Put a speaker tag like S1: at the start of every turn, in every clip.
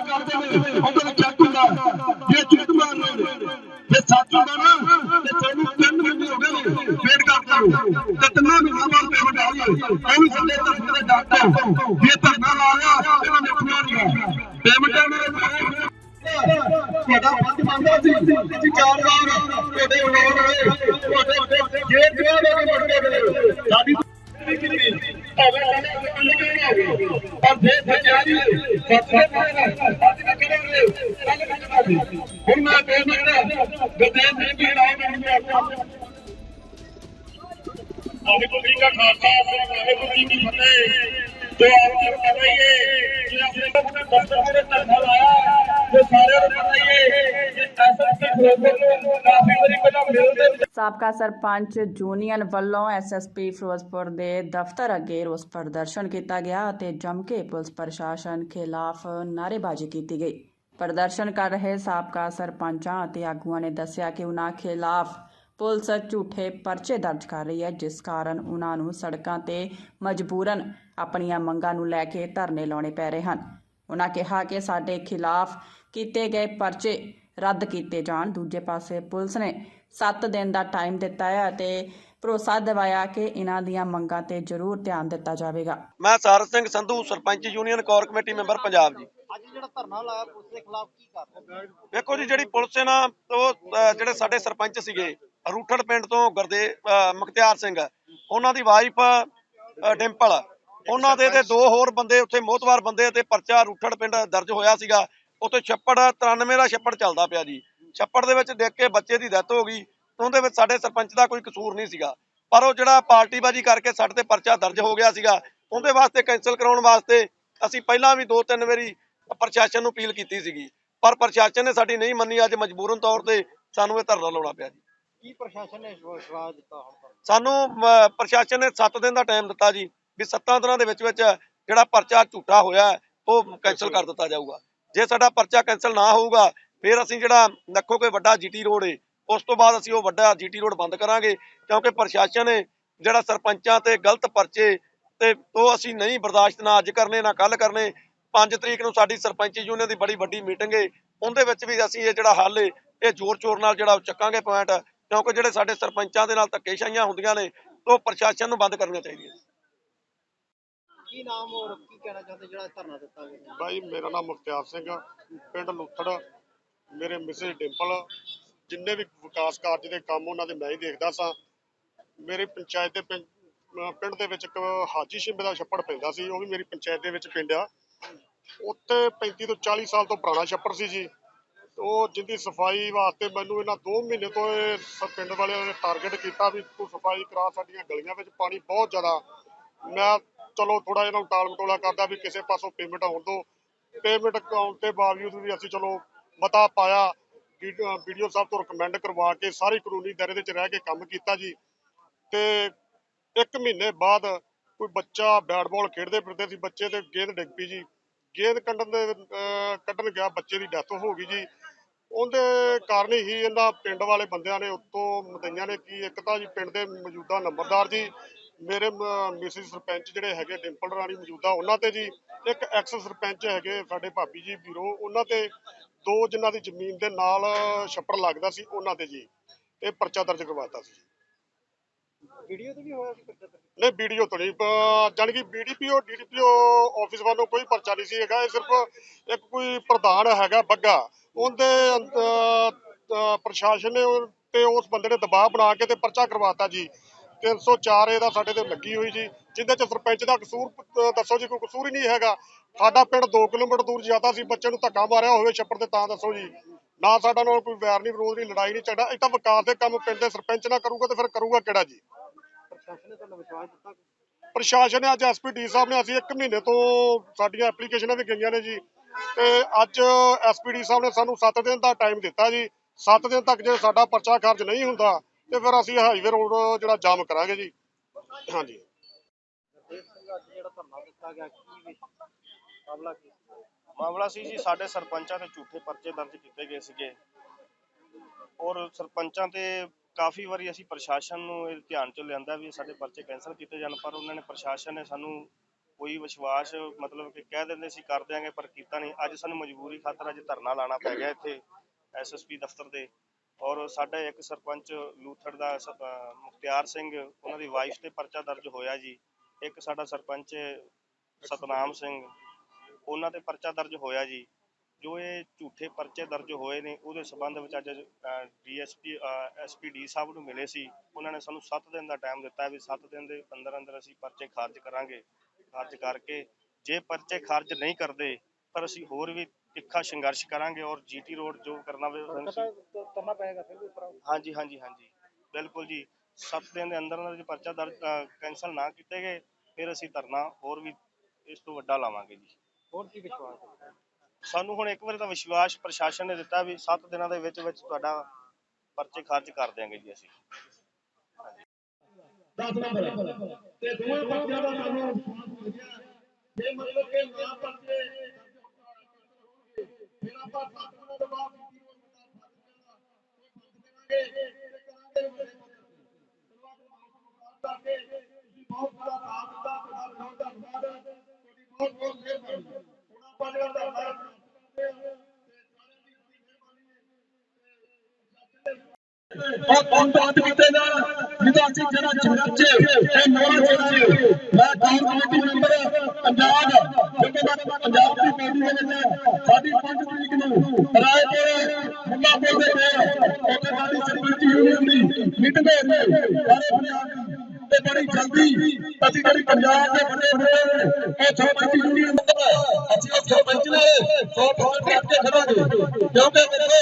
S1: ਕਰਦੇ ਨੇ ਉਹਨਾਂ ਨੂੰ ਚੱਕ ਹੁੰਦਾ। ਜੇ ਝੂਠ ਮਾਰਦੇ ਜੇ ਸੱਚ ਹੁੰਦਾ ਨਾ, ਤੇ ਤੈਨੂੰ ਤਿੰਨ ਮਹੀਨੇ ਹੋ ਗਏ ਨੇ ਵੇਟ ਕਰਦੇ ਹੋ ਤੇ ਤਿੰਨਾਂ ਮਹੀਨਿਆਂ ਬਾਅਦ ਪੇਮੈਂਟ ਆ ਰਹੀ ਹੈ ਉਹ ਵੀ ਸਾਡੇ ਧਰਮ ਦੇ ਡਾਕਟਰ ਜੇ ਧਰਨਾ ਲਾ ਰਿਹਾ ਇਹਨਾਂ ਨੇ ਆਪਣਾ ਨਹੀਂ ਪੇਮੈਂਟ ਇਹਨਾਂ ਨੇ ਤੁਹਾਡਾ ਫਰਜ਼ ਮੰਨਦਾ ਸੀ ਤੁਸੀਂ ਚਾਰ ਵਾਰ ਤੁਹਾਡੇ ਉਡਾਉਣ ਹੋਏ ਤੁਹਾਡੇ ਜੇ ਦੇ ਵੱਡੇ ਗਏ ਸਾਡੀ ਅੰਦਰ ਪਰ ਜੇ ਸੱਚਾਈ ਸੱਚੇ ਪਾਣਾ ਅੱਜ ਨਾ ਕਰਾਂਗੇ ਕੱਲ ਨਾ ਕਰਾਂਗੇ ਹੁਣ ਮੈਂ ਬੇਨਤੀ ਗਦੇ ਨਹੀਂ ਵੀ ਰਾਹ ਮੈਨੂੰ ਆਪਣਾ ਵਾਹਿਗੁਰੂ ਜੀ ਕਾ ਖਾਲਸਾ ਵਾਹਿਗੁਰੂ ਜੀ ਕੀ ਫਤਿਹ ਤੇ ਆਪ ਨੂੰ ਪਤਾ ਹੀ ਹੈ ਕਿ ਆਪਣੇ ਆਪਣੇ ਦਫ਼ਤਰ ਦੇ ਧਰਨਾ
S2: ਸਾਬਕਾ ਸਰਪੰਚ ਜੂਨੀਅਰ ਵੱਲੋਂ ਐਸਐਸਪੀ ਫਿਰੋਜ਼ਪੁਰ ਦੇ ਦਫ਼ਤਰ ਅੱਗੇ ਰੋਸ ਪ੍ਰਦਰਸ਼ਨ ਕੀਤਾ ਗਿਆ ਅਤੇ ਜੰਮ ਕੇ ਪੁਲਿਸ ਪ੍ਰਸ਼ਾਸਨ ਖਿਲਾਫ ਨਾਅਰੇਬਾਜ਼ੀ ਕੀਤੀ ਗਈ। ਪ੍ਰਦਰਸ਼ਨ ਕਰ ਰਹੇ ਸਾਬਕਾ ਸਰਪੰਚਾਂ ਅਤੇ ਆਗੂਆਂ ਨੇ ਦੱਸਿਆ ਕਿ ਉਨ੍ਹਾਂ ਖਿਲਾਫ ਪੁਲਿਸ ਝੂਠੇ ਪਰਚੇ ਦਰਜ ਕਰ ਰਹੀ ਹੈ, ਜਿਸ ਕਾਰਨ ਉਨ੍ਹਾਂ ਨੂੰ ਸੜਕਾਂ ਤੇ ਮਜਬੂਰਨ ਆਪਣੀਆਂ ਮੰਗਾਂ ਨੂੰ ਲੈ ਕੇ ਧਰਨੇ ਲਾਉਣੇ ਪੈ ਰਹੇ ਹਨ। ਉਨ੍ਹਾਂ ਕਿਹਾ ਕਿ ਸਾਡੇ ਖਿਲਾਫ ਕੀਤੇ ਗਏ ਪਰਚੇ ਰੱਦ ਕੀਤੇ ਜਾਣ। ਦੂਜੇ ਪਾਸੇ ਪੁਲਿਸ ਨੇ 7 ਦਿਨ ਦਾ ਟਾਈਮ ਦਿੱਤਾ ਹੈ ਅਤੇ ਭਰੋਸਾ ਦਿਵਾਇਆ ਕਿ ਇਹਨਾਂ ਦੀਆਂ ਮੰਗਾਂ ਤੇ ਜ਼ਰੂਰ ਧਿਆਨ ਦਿੱਤਾ ਜਾਵੇਗਾ।
S3: ਮੈਂ Saras Singh Sandhu sarpanch union core committee member Punjab ji.
S4: ਅੱਜ ਜਿਹੜਾ ਧਰਨਾ ਲਾਇਆ ਪੁਲਿਸ ਦੇ ਖਿਲਾਫ ਕੀ ਕਰ ਰਹੇ ਹੋ?
S3: ਵੇਖੋ ਜੀ ਜਿਹੜੀ ਪੁਲਿਸ ਹੈ ਨਾ ਉਹ ਜਿਹੜੇ ਸਾਡੇ ਸਰਪੰਚ ਸੀਗੇ ਰੂਠੜ ਪਿੰਡ ਤੋਂ ਗੁਰਦੇ ਅਹ, ਮੁਖਤਿਆਰ ਸਿੰਘ ਉਹਨਾਂ ਦੀ ਵਾਈਫ ਡਿੰਪਲ ਉਹਨਾਂ ਦੇ ਤੇ ਦੋ ਹੋਰ ਬੰਦੇ ਉੱਥੇ ਮੋਹਤਵਾਰ ਬੰਦੇ ਤੇ ਪਰਚਾ ਰੂਠੜ ਪਿੰਡ ਦਰਜ ਹੋਇਆ ਸੀਗਾ। ਉੱਥੇ ਛੱਪੜ 93 ਦਾ ਛੱਪੜ ਚੱਲਦਾ ਪਿਆ ਜੀ। ਛੱਪੜ ਦੇ ਵਿੱਚ ਦੇਖ ਕੇ ਬੱਚੇ ਦੀ ਡੈਥ ਹੋ ਗਈ। ਉਹਦੇ ਵਿੱਚ ਸਾਡੇ ਸਰਪੰਚ ਦਾ ਕੋਈ ਕਸੂਰ ਨਹੀਂ ਸੀਗਾ। ਪਰ ਉਹ ਜਿਹੜਾ ਪਾਰਟੀਬਾਜ਼ੀ ਕਰਕੇ ਸਾਡੇ ਤੇ ਪਰਚਾ ਦਰਜ ਹੋ ਗਿਆ ਸੀਗਾ ਉਹਦੇ ਵਾਸਤੇ ਕੈਨਸਲ ਕਰਾਉਣ ਵਾਸਤੇ ਅਸੀਂ ਪਹਿਲਾਂ ਵੀ ਦੋ ਤਿੰਨ ਵਾਰੀ ਪ੍ਰਸ਼ਾਸਨ ਨੂੰ ਅਪੀਲ ਕੀਤੀ ਸੀਗੀ। ਪਰ ਪ੍ਰਸ਼ਾਸਨ ਨੇ ਸਾਡੀ ਨਹੀਂ ਮੰਨੀ। ਅੱਜ ਮਜਬੂਰਨ ਤੌਰ ਤੇ ਸਾਨੂੰ ਇਹ ਧਰਨਾ ਲਾਉਣਾ ਪਿਆ ਜੀ।
S4: ਕੀ ਪ੍ਰਸ਼ਾਸਨ ਨੇ ਵਿਸ਼ਵਾਸ ਦਿੱਤਾ ਹੁਣ
S3: ਸਾਨੂੰ ਪ੍ਰਸ਼ਾਸਨ ਨੇ 7 ਦਿਨ ਦਾ ਟਾਈਮ ਦਿੱਤਾ ਜੀ ਵੀ 7 ਦਿਨਾਂ ਦੇ ਵਿੱਚ ਵਿੱਚ ਜਿਹੜਾ ਪਰਚਾ ਝੂਠਾ ਹੋਇਆ ਉਹ ਕੈਨਸਲ ਕਰ ਦਿੱਤਾ ਜਾਊਗਾ। ਜੇ ਸਾਡਾ ਪਰਚਾ ਕੈਨਸਲ ਨਾ ਹੋਊਗਾ, ਫਿਰ ਅਸੀਂ ਜਿਹੜਾ ਨੱਖੋ ਕੋਈ ਵੱਡਾ ਜੀਟੀ ਰੋਡ ਏ, ਉਸ ਤੋਂ ਬਾਅਦ ਅਸੀਂ ਉਹ ਵੱਡਾ ਜੀਟੀ ਰੋਡ ਬੰਦ ਕਰਾਂਗੇ, ਕਿਉਂਕਿ ਪ੍ਰਸ਼ਾਸਨ ਨੇ ਜਿਹੜਾ ਸਰਪੰਚਾਂ ਤੇ ਗਲਤ ਪਰਚੇ ਤੇ ਉਹ ਅਸੀਂ ਨਹੀਂ ਬਰਦਾਸ਼ਤ ਨਾ ਅੱਜ ਕਰਨੇ, ਨਾ ਕੱਲ ਕਰਨੇ 5 ਤਰੀਕ ਨੂੰ ਸਾਡੀ ਸਰਪੰਚ ਯੂਨੀਅਨ ਦੀ ਬੜੀ ਵੱਡੀ ਮੀਟਿੰਗ ਏ, ਉਹਦੇ ਵਿੱਚ ਵੀ ਅਸੀਂ ਇਹ ਜਿਹੜਾ ਹੱਲ ਏ, ਇਹ ਜ਼ੋਰ ਸ਼ੋਰ ਨਾਲ ਜਿਹੜਾ ਉਹ ਚੱਕਾਂਗੇ ਪੁਆਇੰਟ ਕਿਉਂਕਿ ਜਿਹੜੇ ਸਾਡੇ ਸਰਪੰਚਾਂ ਦੇ ਨਾਲ ਧੱਕੇਸ਼ਾਹੀਆਂ ਹੁੰਦੀਆਂ ਨੇ, ਉਹ ਪ੍ਰਸ਼ਾਸਨ ਨੂੰ ਬੰਦ ਕਰਨੀਆਂ ਚਾਹੀਦੀਆਂ
S4: ਕੀ ਨਾਮ ਹੋਰ ਕੀ ਕਹਿਣਾ ਚਾਹੁੰਦੇ ਜਿਹੜਾ ਧਰਨਾ ਦਿੱਤਾ ਗਿਆ?
S5: ਬਾਈ ਮੇਰਾ ਨਾਮ ਮੁਖਤਿਆਰ ਸਿੰਘ ਆ, ਪਿੰਡ ਲੁੱਥੜ ਮੇਰੇ ਮਿਸਿਸ ਡਿੰਪਲ ਜਿੰਨੇ ਵੀ ਵਿਕਾਸ ਕਾਰਜ ਦੇ ਕੰਮ ਉਹਨਾਂ ਦੇ ਮੈਂ ਹੀ ਦੇਖਦਾ ਸਾਂ। ਮੇਰੀ ਪੰਚਾਇਤ ਦੇ ਪਿੰਡ ਦੇ ਵਿੱਚ ਇੱਕ ਹਾਜੀ ਸ਼ਿੰਬੇ ਦਾ ਛੱਪੜ ਪੈਂਦਾ ਸੀ ਉਹ ਵੀ ਮੇਰੀ ਪੰਚਾਇਤ ਦੇ ਵਿੱਚ ਪਿੰਡ ਆ। ਉੱਥੇ 35 ਤੋਂ 40 ਸਾਲ ਤੋਂ ਪੁਰਾਣਾ ਛੱਪੜ ਸੀ ਜੀ। ਉਹ ਜਿੰਦੀ ਸਫ਼ਾਈ ਵਾਸਤੇ ਮੈਨੂੰ ਇਹਨਾਂ 2 ਮਹੀਨੇ ਤੋਂ ਇਹ ਸ- ਪਿੰਡ ਵਾਲਿਆਂ ਨੇ ਟਾਰਗੇਟ ਕੀਤਾ ਵੀ ਤੂੰ ਸਫ਼ਾਈ ਕਰਾ ਸਾਡੀਆਂ ਗਲੀਆਂ ਵਿੱਚ ਪਾਣੀ ਬਹੁਤ ਜ਼ਿਆਦਾ। ਮੈਂ ਚਲੋ ਥੋੜਾ ਇਹਨਾਂ ਨੂੰ ਟਾਲ ਮਟੋਲਾ ਕਰਦਾ ਵੀ ਕਿਸੇ ਪਾਸੋਂ ਪੇਮੈਂਟ ਆਉਣ ਦੋ ਪੇਮੈਂਟ ਆਉਣ ਦੇ ਬਾਵਜੂਦ ਵੀ ਅਸੀਂ ਚਲੋ ਮਤਾ ਪਾਇਆ। ਵੀਡੀਓ ਸਾਹਿਬ ਤੋਂ ਰეკਮੈਂਡ ਕਰਵਾ ਕੇ ਸਾਰੀ ਕਾਨੂੰਨੀ ਦਾਇਰੇ ਦੇ ਵਿੱਚ ਰਹਿ ਕੇ ਕੰਮ ਕੀਤਾ ਜੀ। ਤੇ ਇੱਕ ਮਹੀਨੇ ਬਾਅਦ ਕੋਈ ਬੱਚਾ ਬੈਟ ਬਾਲ ਖੇਡਦੇ ਫਿਰਦੇ ਸੀ, ਬੱਚੇ ਤੇ ਗੇਂਦ ਡਿੱਗ ਪਈ ਜੀ। ਗੇਂਦ ਕੱਢਣ ਦੇ, ਅਹ ਕੱਢਣ ਗਿਆ, ਬੱਚੇ ਦੀ ਡੈਥ ਹੋ ਗਈ ਜੀ। ਉਹਦੇ ਕਾਰਨ ਹੀ ਇਹਨਾਂ ਪਿੰਡ ਵਾਲੇ ਬੰਦਿਆਂ ਨੇ ਉੱਤੋਂ ਮਦਈਆਂ ਨੇ ਕੀ ਇੱਕ ਤਾਂ ਜੀ ਪਿੰਡ ਦੇ ਮੌਜੂਦਾ ਨੰਬਰਦਾਰ ਜੀ ਮੇਰੇ ਮਿਸਿਸ ਸਰਪੰਚ ਜਿਹੜੇ ਹੈਗੇ ਡਿੰਪਲ ਰਾਣੀ ਮੌਜੂਦਾ ਉਹਨਾਂ ਤੇ ਜੀ ਇੱਕ ਐਕਸ ਸਰਪੰਚ ਹੈਗੇ ਸਾਡੇ ਭਾਬੀ ਜੀ ਵੀਰੋ ਉਹਨਾਂ ਤੇ ਦੋ ਜਿਨ੍ਹਾਂ ਦੀ ਜ਼ਮੀਨ ਦੇ ਨਾਲ ਛੱਪੜ ਲੱਗਦਾ ਸੀ ਉਹਨਾਂ ਤੇ ਜੀ। ਇਹ ਪਰਚਾ ਦਰਜ ਕਰਵਾਤਾ ਸੀ
S4: ਵੀਡੀਓ ਤੇ ਵੀ ਹੋਇਆ ਸੀ ਪਰਚਾ ਦਰਜ?
S5: ਨਹੀਂ ਵੀਡੀਓ ਤੋਂ ਨਹੀਂ ਜਾਨੀ ਕਿ ਬੀਡੀਪੀਓ ਡੀਡੀਪੀਓ ਆਫਿਸ ਵੱਲੋਂ ਕੋਈ ਪਰਚਾ ਨਹੀਂ ਸੀ ਹੈਗਾ ਇਹ ਸਿਰਫ ਇੱਕ ਕੋਈ ਪ੍ਰਧਾਨ ਹੈਗਾ ਬੱਗਾ ਉਹਦੇ ਪ੍ਰਸ਼ਾਸਨ ਨੇ ਤੇ ਉਸ ਬੰਦੇ ਨੇ ਦਬਾਅ ਬਣਾ ਕੇ ਤੇ ਪਰਚਾ ਕਰਵਾਤਾ ਜੀ। 304 ਇਹਦਾ ਸਾਡੇ ਤੇ ਲੱਗੀ ਹੋਈ ਜੀ ਜਿੰਦੇ ਚ ਸਰਪੰਚ ਦਾ ਕਸੂਰ ਦੱਸੋ ਜੀ ਕੋਈ ਕਸੂਰ ਹੀ ਨਹੀਂ ਹੈਗਾ। ਸਾਡਾ ਪਿੰਡ 2 ਕਿਲੋਮੀਟਰ ਦੂਰ ਜਾਂਦਾ ਸੀ ਬੱਚੇ ਨੂੰ ਧੱਕਾ ਮਾਰਿਆ ਹੋਵੇ ਛੱਪੜ ਤੇ ਤਾਂ ਦੱਸੋ ਜੀ। ਨਾ ਸਾਡਾ ਨਾਲ ਕੋਈ ਵੈਰ ਨਹੀਂ ਵਿਰੋਧ ਨਹੀਂ ਲੜਾਈ ਨਹੀਂ ਝਗੜਾ ਇਹ ਤਾਂ ਵਿਕਾਸ ਦੇ ਕੰਮ ਪਿੰਡ ਦੇ ਸਰਪੰਚ ਨਾ ਕਰੂਗਾ ਤੇ ਫਿਰ ਕਰੂਗਾ ਕਿਹੜਾ ਜੀ?
S4: ਪ੍ਰਸ਼ਾਸਨ ਨੇ
S5: ਅੱਜ ਐਸਪੀਡੀ ਸਾਹਿਬ ਨੇ ਅਸੀਂ 1 ਮਹੀਨੇ ਤੋਂ ਸਾਡੀਆਂ ਐਪਲੀਕੇਸ਼ਨਾਂ ਵੀ ਗਈਆਂ ਨੇ ਜੀ। ਤੇ ਅੱਜ ਐਸਪੀਡੀ ਸਾਹਿਬ ਨੇ ਸਾਨੂੰ 7 ਦਿਨ ਦਾ ਟਾਈਮ ਦਿੱਤਾ ਜੀ। 7 ਦਿਨ ਤੱਕ ਜੇ ਸਾਡਾ ਪਰਚਾ ਖਾਰਜ ਨਹੀਂ ਹੁੰਦਾ ਤੇ ਫਿਰ ਅਸੀਂ ਹਾਈਵੇ ਰੋਡ ਜਿਹੜਾ ਜਾਮ ਕਰਾਂਗੇ ਜੀ। ਹਾਂਜੀ।
S4: ਮਾਮਲਾ
S6: ਸੀ ਜੀ, ਸਾਡੇ ਸਰਪੰਚਾਂ ਤੇ ਝੂਠੇ ਪਰਚੇ ਦਰਜ ਕੀਤੇ ਗਏ ਸੀਗੇ। ਔਰ ਸਰਪੰਚਾਂ ਤੇ ਕਾਫੀ ਵਾਰੀ ਅਸੀਂ ਪ੍ਰਸ਼ਾਸਨ ਨੂੰ ਇਹ ਧਿਆਨ ਚ ਲਿਆਂਦਾ ਵੀ ਸਾਡੇ ਪਰਚੇ ਕੈਂਸਲ ਕੀਤੇ ਜਾਣ, ਪਰ ਉਹਨਾਂ ਨੇ ਪ੍ਰਸ਼ਾਸਨ ਨੇ ਸਾਨੂੰ ਕੋਈ ਵਿਸ਼ਵਾਸ ਮਤਲਬ ਕਿ ਕਹਿ ਦਿੰਦੇ ਸੀ, ਕਰ ਦਿਆਂਗੇ, ਪਰ ਕੀਤਾ ਨਹੀਂ। ਅੱਜ ਸਾਨੂੰ ਮਜਬੂਰੀ ਖਾਤਰ ਅੱਜ ਧਰਨਾ ਲਾਣਾ ਪੈ ਗਿਆ ਇੱਥੇ ਐਸਐਸਪੀ ਦਫ਼ਤਰ ਦੇ। ਔਰ ਸਾਡਾ ਇੱਕ ਸਰਪੰਚ ਲੂਥੜ ਦਾ ਸ- ਮੁਖਤਿਆਰ ਸਿੰਘ, ਉਹਨਾਂ ਦੀ ਵਾਈਫ ਤੇ ਪਰਚਾ ਦਰਜ ਹੋਇਆ ਜੀ। ਇੱਕ ਸਾਡਾ ਸਰਪੰਚ ਸਤਨਾਮ ਸਿੰਘ, ਉਹਨਾਂ ਤੇ ਪਰਚਾ ਦਰਜ ਹੋਇਆ ਜੀ। ਜੋ ਇਹ ਝੂਠੇ ਪਰਚੇ ਦਰਜ ਹੋਏ ਨੇ, ਉਹਦੇ ਸਬੰਧ ਵਿੱਚ ਅੱਜ ਡੀਐਸਪੀ ਐਸਪੀਡੀ ਸਾਹਿਬ ਨੂੰ ਮਿਲੇ ਸੀ। ਉਹਨਾਂ ਨੇ ਸਾਨੂੰ 7 ਦਿਨ ਦਾ ਟਾਈਮ ਦਿੱਤਾ ਵੀ 7 ਦਿਨ ਦੇ ਅੰਦਰ ਅੰਦਰ ਅਸੀਂ ਪਰਚੇ ਖਾਰਜ ਕਰਾਂਗੇ। ਖਾਰਜ ਕਰਕੇ, ਜੇ ਪਰਚੇ ਖਾਰਜ ਨਹੀਂ ਕਰਦੇ, ਪਰ ਅਸੀਂ ਹੋਰ ਵੀ ਤਿੱਖਾ ਸੰਘਰਸ਼ ਕਰਾਂਗੇ ਔਰ ਜੀਟੀ ਰੋਡ ਜੋ ਕਰਨਾ ਵੇ
S4: ਪਤਾ ਕਰਨਾ ਪਏਗਾ ਫਿਰ ਵੀ ਉੱਪਰ।
S6: ਹਾਂਜੀ ਹਾਂਜੀ ਹਾਂਜੀ। ਬਿਲਕੁਲ ਜੀ। 7 ਦਿਨ ਦੇ ਅੰਦਰ ਅੰਦਰ ਜੇ ਪਰਚਾ ਦਰਜ ਕੈਂਸਲ ਨਾ ਕੀਤੇ ਗਏ ਫਿਰ ਅਸੀਂ ਧਰਨਾ ਹੋਰ ਵੀ ਇਸ ਤੋਂ ਵੱਡਾ ਲਾਵਾਂਗੇ ਜੀ।
S4: ਹੋਰ ਕੀ ਵਿਸ਼ਵਾਸ ਹੈ?
S6: ਸਾਨੂੰ ਹੁਣ ਇੱਕ ਵਾਰੀ ਤਾਂ ਵਿਸ਼ਵਾਸ ਪ੍ਰਸ਼ਾਸਨ ਨੇ ਦਿੱਤਾ ਵੀ 7 ਦਿਨਾਂ ਦੇ ਵਿੱਚ ਵਿੱਚ ਤੁਹਾਡਾ ਪਰਚੇ ਖਾਰਜ ਕਰ ਦਿਆਂਗੇ ਜੀ ਅਸੀਂ।
S1: 10 ਨੰਬਰ। ਤੇ ਦੋਵੇਂ ਬੱਚਿਆਂ ਦਾ ਸਾਨੂੰ ਵਿਸ਼ਵਾਸ ਹੋ ਗਿਆ। ਜੇ ਮਤਲਬ ਕਿ ਨਾ ਪਰਚੇ ਬਹੁਤ ਬੜਾ ਸਾਥ ਦਿੱਤਾ ਤੁਹਾਡਾ ਬਹੁਤ ਧੰਨਵਾਦ ਤੁਹਾਡੀ ਬਹੁਤ ਬਹੁਤ ਮਿਹਰਬਾਨੀ ਹੁਣ ਆਪਾਂ ਜਿਹੜਾ ਧੰਨਵਾਦ ਕਰਦੇ ਹਾਂ ਉਹ ਬੰਦ ਕੀਤੇ ਨਾ ਜਿਹਦਾ ਅਸੀਂ ਜਿਹੜਾ ਚਰਚੇ ਇਹ ਮੋਰਾ ਚਰਚੇ ਮੈਂ ਕਾਲ ਕਮੇਟੀ ਮੈਂਬਰ ਪੰਜਾਬ ਜ਼ਿੰਮੇਵਾਰ ਪੰਜਾਬ ਦੀ ਪਾਰਟੀ ਦੇ ਵਿੱਚ ਸਾਡੀ 5 ਤਰੀਕ ਨੂੰ ਰਾਏਪੁਰ ਮੁੱਲਾਪੁਰ ਦੇ ਕੋਲ ਉੱਥੇ ਸਾਡੀ ਸਰਪੰਚ ਯੂਨੀਅਨ ਦੀ ਮੀਟਿੰਗ ਹੋਈ ਸਾਰੇ ਪੰਜਾਬ ਦੀ। ਤੇ ਬੜੀ ਜਲਦੀ ਅਸੀਂ ਜਿਹੜੀ ਪੰਜਾਬ ਦੇ ਵੱਡੇ ਵੱਡੇ ਇਹ ਸਰਪੰਚ ਯੂਨੀਅਨ ਅਸੀਂ ਉਹ ਸਰਪੰਚ ਨੇ 100% ਰੱਖ ਖੜਾਂਗੇ ਕਿਉਂਕਿ ਦੇਖੋ,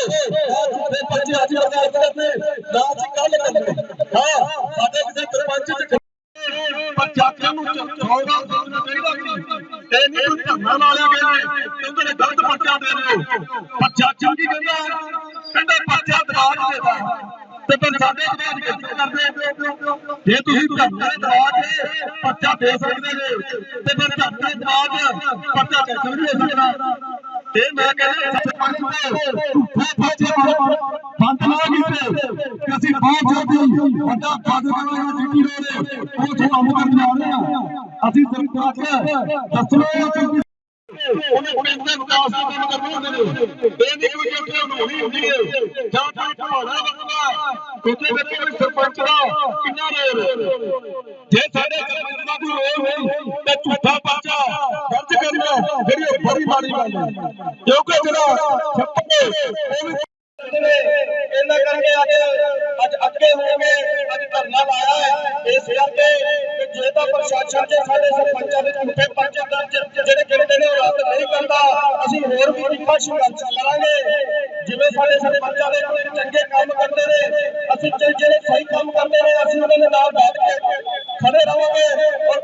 S1: ਆਹ ਜਿਹੜੇ ਬੱਚੇ ਅੱਜ ਅਰਦਾਸ ਕਰਦੇ ਨਾ ਅਸੀਂ ਕੱਲ ਕਰਦੇ ਹਾਂ, ਸਾਡੇ ਕਿਸੇ ਸਰਪੰਚ ਚ ਪਰ ਜਾਤੀਆਂ ਨੂੰ ਚੌੜਾ ਇਹ ਨਹੀਂ ਕੋਈ ਧਰਨਾ ਲਾ ਲਿਆ ਗਿਆ ਹੈ ਕਹਿੰਦੇ ਨੇ ਗਲਤ ਪਰਚਾ ਦੇ ਰਹੇ ਹੋ। ਪਰ ਜੱਜ ਕਹਿੰਦਾ ਕਹਿੰਦਾ ਪਰਚਾ ਦਬਾ ਦੇਦਾ ਤੇ ਫਿਰ ਸਾਡੇ ਜਵਾਬ ਕਿੱਥੇ ਕਰਦੇ ਜੇ ਤੁਸੀਂ ਧਰਨਾ ਦਬਾ ਪਰਚਾ ਦੇ ਸਕਦੇ ਨੇ ਤੇ ਫਿਰ ਧਰਨਾ ਦਬਾ ਪਰਚਾ ਕੈਂਸਲ ਵੀ ਹੋ ਸਕਦਾ ਤੇ ਮੈਂ ਕਹਿੰਦਾ ਸਰਪੰਚ ਨੇ ਝੂਠੇ ਬੰਦ ਨਾ ਕੀਤੇ, ਕਿ ਅਸੀਂ ਬਹੁਤ ਜਲਦੀ ਵੱਡਾ ਪਦ ਕਰਾਂਗੇ ਜੀਟੀ ਰੋਡ ਉਹ ਤੋਂ ਕੰਮ ਕਰਨ ਜਾ ਰਹੇ ਹਾਂ ਅਸੀਂ ਸਰਕਾਰ ਦੱਸੋ ਉਹਨੇ ਪਿੰਡ ਦੇ ਵਿਕਾਸ ਦਾ ਕੰਮ ਕਰਨਾ ਹੁੰਦੇ ਨੇ ਇਹ ਨਹੀਂ ਕੋਈ ਹੋਣੀ ਹੁੰਦੀ ਹੈ। ਜਾਂ ਕੋਈ ਢਵਾਣਾ ਬਣਦਾ ਕਿਉਂਕਿ ਮੇਰੇ ਕੋਈ ਸਰਪੰਚ ਦਾ ਕਿੰਨਾ ਰੋਲ ਜੇ ਸਾਡੇ ਸਰਪੰਚ ਦਾ ਕੋਈ ਰੋਲ ਹੋਈ ਤੇ ਝੂਠਾ ਪਰਚਾ ਦਰਜ ਕਰਨਾ ਜਿਹੜੀ ਉਹ ਬੜੀ ਮਾੜੀ ਗੱਲ ਹੈ। ਕਿਉਂਕਿ ਜਿਹੜਾ ਛੱਪੇ ਉਹ ਇਹਨਾਂ ਕਰਕੇ ਅੱਜ ਅੱਜ ਅੱਗੇ ਹੋ ਗਏ ਅੱਜ ਧਰਨਾ ਲਾਇਆ ਹੈ। ਇਸ ਕਰਕੇ ਕਿ ਜੇ ਤਾਂ ਪ੍ਰਸ਼ਾਸਨ ਜੇ ਸਾਡੇ ਸਰਪੰਚਾਂ ਦੇ ਝੂਠੇ ਪਰਚੇ ਦਰਜ ਜਿਹੜੇ ਗਿਣਦੇ ਨੇ ਉਹ ਰੱਦ ਨਹੀਂ ਕਰਦਾ, ਅਸੀਂ ਹੋਰ ਵੀ ਤਿੱਖਾ ਸੰਘਰਸ਼ ਕਰਾਂਗੇ। ਜਿਵੇਂ ਸਾਡੇ ਸਰਪੰਚਾਂ ਦੇ ਕੋਈ ਚੰਗੇ ਕੰਮ ਕਰਦੇ ਨੇ, ਅਸੀਂ ਜਿਹੜੇ ਸਹੀ ਕੰਮ ਕਰਦੇ ਨੇ, ਅਸੀਂ ਉਹਨਾਂ ਦੇ ਨਾਲ ਬੈਠ ਕੇ ਖੜੇ ਰਹਾਂਗੇ ਔਰ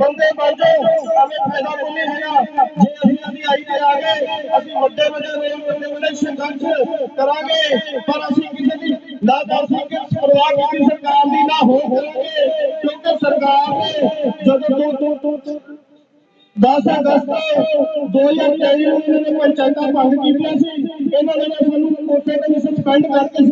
S1: ਬੰਦੇ ਬਣ ਜਾਓ ਐਵੇਂ ਫਾਇਦਾ ਕੋਈ ਨਹੀਂ ਹੈਗਾ। ਜੇ ਅਸੀਂ ਆਈ ਤੇ ਆ ਗਏ। ਅਸੀਂ ਵੱਡੇ ਵੱਡੇ ਵੱਡੇ ਵੱਡੇ ਸੰਘਰਸ਼ ਕਰਾਂਗੇ, ਪਰ ਅਸੀਂ ਕਿਸੇ ਦੀ ਨਾ ਕਰ ਸਕੇ ਪਰਵਾਹ ਕੀਤੀ ਸਰਕਾਰ ਦੀ ਨਾ ਹੋ ਕਰਾਂਗੇ। ਕਿਉਂਕਿ ਸਰਕਾਰ ਨੇ ਜਦੋਂ ਤੋਂ ਤੋਂ ਤੋਂ 10 ਅਗਸਤ 2023 ਨੂੰ ਇਹਨਾਂ ਨੇ ਪੰਚਾਇਤਾਂ ਭੰਗ ਕੀਤੀਆਂ ਸੀ, ਇਹਨਾਂ ਨੇ ਸਾਨੂੰ ਕੋਟੇ ਤੇ ਸਸਪੈਂਡ ਕਰਕੇ